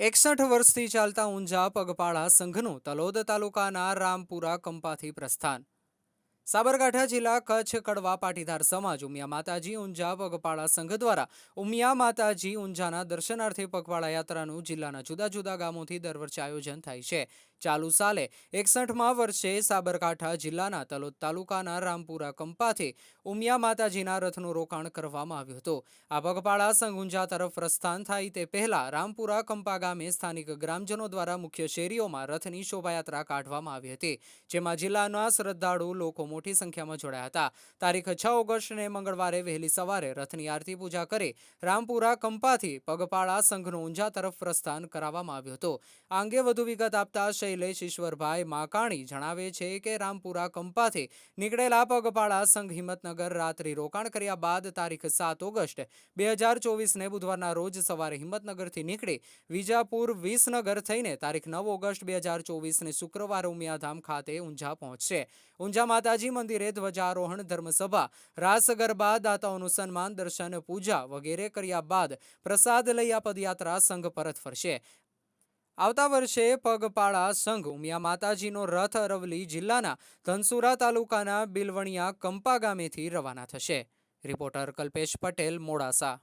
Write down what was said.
એકસઠ વર્ષથી ચાલતા ઊંઝા પગપાળા સંઘનું તલોદ તાલુકાના રામપુરા કંપાથી પ્રસ્થાન. સાબરકાંઠા જિલ્લા કચ્છ કડવા પાટીદાર સમાજ ઉમિયા માતાજી ઊંઝા પગપાળા સંઘ દ્વારા ઉમિયા માતાજી ઊંઝાના દર્શનાર્થે પગપાળા યાત્રાનું જિલ્લાના જુદા જુદા ગામોથી દર વર્ષે આયોજન થાય છે. ચાલુ સાલે એકસઠમાં વર્ષે સાબરકાંઠા જિલ્લાના તલોદ તાલુકાના રામપુરા કંપાથી ઉમિયા માતાજીના રથનું રોકાણ કરવામાં આવ્યું હતું. આ પગપાળા ઊંઝા તરફ પ્રસ્થાન થાય તે પહેલા રામપુરા કંપા ગામે સ્થાનિક ગ્રામજનો દ્વારા મુખ્ય શેરીઓમાં રથની શોભાયાત્રા કાઢવામાં આવી હતી, જેમાં જિલ્લાના શ્રદ્ધાળુ લોકો મોટી સંખ્યામાં જોડાયા હતા. તારીખ છ ઓગસ્ટને મંગળવારે વહેલી સવારે રથની આરતી પૂજા કરી રામપુરા કંપાથી પગપાળા સંઘનું ઊંઝા તરફ પ્રસ્થાન કરાવવામાં આવ્યું હતું. આ અંગે વધુ વિગત આપતા શૈલેષ માકાણી. જણાવે છે કે રામપુરા કંપાથી નીકળેલા પગપાળા સંઘ હિંમતનગર રાત્રિ રોકાણ કર્યા બાદ તારીખ સાત ઓગસ્ટ બે હજાર બુધવારના રોજ સવારે હિંમતનગરથી નીકળી વિજાપુર વિસનગર થઈને તારીખ નવ ઓગસ્ટ બે હજાર ચોવીસને શુક્રવારે ઉમિયાધામ ખાતે ઊંઝા પહોંચશે. ઊંઝા માતાજી મંદિરે ધ્વજારોહણ ધર્મસભા, રાસ ગરબા, દાતાઓનું સન્માન, દર્શન, પૂજા વગેરે કર્યા બાદ પ્રસાદ લઈ આ પદયાત્રા સંઘ પરત ફરશે. આવતા વર્ષે પગપાળા સંઘ ઉમિયા માતાજીનો રથ અરવલી જિલ્લાના ધનસુરા તાલુકાના બિલવણિયા કંપા ગામેથી રવાના થશે. રિપોર્ટર કલ્પેશ પટેલ, મોડાસા.